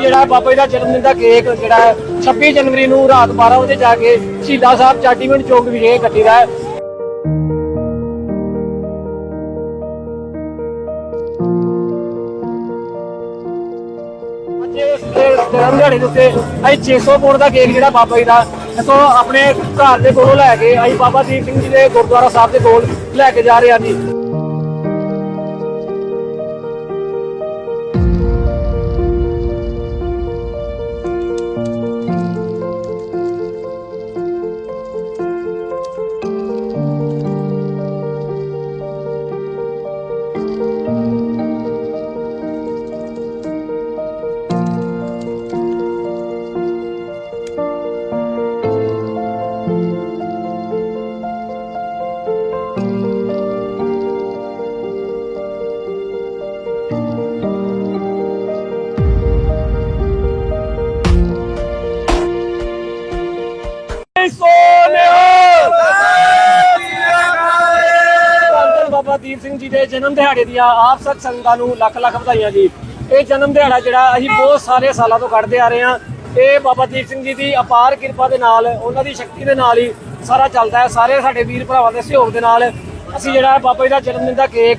ਜਿਹੜਾ ਬਾਬਾ ਜੀ ਦਾ ਜਨਮ ਦਿਨ ਦਾ ਕੇਕ ਜਿਹੜਾ 26 ਜਨਵਰੀ ਨੂੰ ਰਾਤ 12 ਵਜੇ ਜਾ ਕੇ ਸ਼ਹੀਦਾਂ ਸਾਹਿਬ ਚਾਟੀਵਿੰਡ ਚੌਕ ਵਿਖੇ ਕੱਟੀ ਹੈ। ਜਨਮ ਦਿਹਾੜੇ ਦੇ ਉੱਤੇ ਅਸੀਂ 600 ਪੌਂਡ ਦਾ ਕੇਕ ਜਿਹੜਾ ਬਾਬਾ ਜੀ ਦਾ ਇਥੋਂ ਆਪਣੇ ਘਰ ਦੇ ਕੋਲੋਂ ਲੈ ਕੇ ਅਸੀਂ ਬਾਬਾ ਦੀਪ ਸਿੰਘ ਜੀ ਦੇ ਗੁਰਦੁਆਰਾ ਸਾਹਿਬ ਦੇ ਕੋਲ ਲੈ ਕੇ ਜਾ ਰਹੇ ਹਾਂ ਜੀ। ਧੰਨ ਬਾਬਾ ਦੀਪ ਸਿੰਘ ਜੀ ਦੇ ਜਨਮ ਦਿਹਾੜੇ ਦੀਆਂ ਆਪ ਸਤ ਸੰਗਤਾਂ ਨੂੰ ਲੱਖ ਲੱਖ ਵਧਾਈਆਂ ਜੀ। ਇਹ ਜਨਮ ਦਿਹਾੜਾ ਜਿਹੜਾ ਅਸੀਂ ਬਹੁਤ ਸਾਰੇ ਸਾਲਾਂ ਤੋਂ ਕੱਢਦੇ ਆ ਰਹੇ ਹਾਂ। ਇਹ ਬਾਬਾ ਦੀਪ ਸਿੰਘ ਜੀ ਦੀ ਅਪਾਰ ਕਿਰਪਾ ਦੇ ਨਾਲ, ਉਹਨਾਂ ਦੀ ਸ਼ਕਤੀ ਦੇ ਨਾਲ ਹੀ ਸਾਰਾ ਚੱਲਦਾ ਹੈ। ਸਾਰੇ ਸਾਡੇ ਵੀਰ ਭਰਾਵਾਂ ਦੇ ਸਹਿਯੋਗ ਦੇ ਨਾਲ ਅਸੀਂ ਜਿਹੜਾ ਬਾਬਾ ਜੀ ਦਾ ਜਨਮ ਦਿਨ ਦਾ ਕੇਕ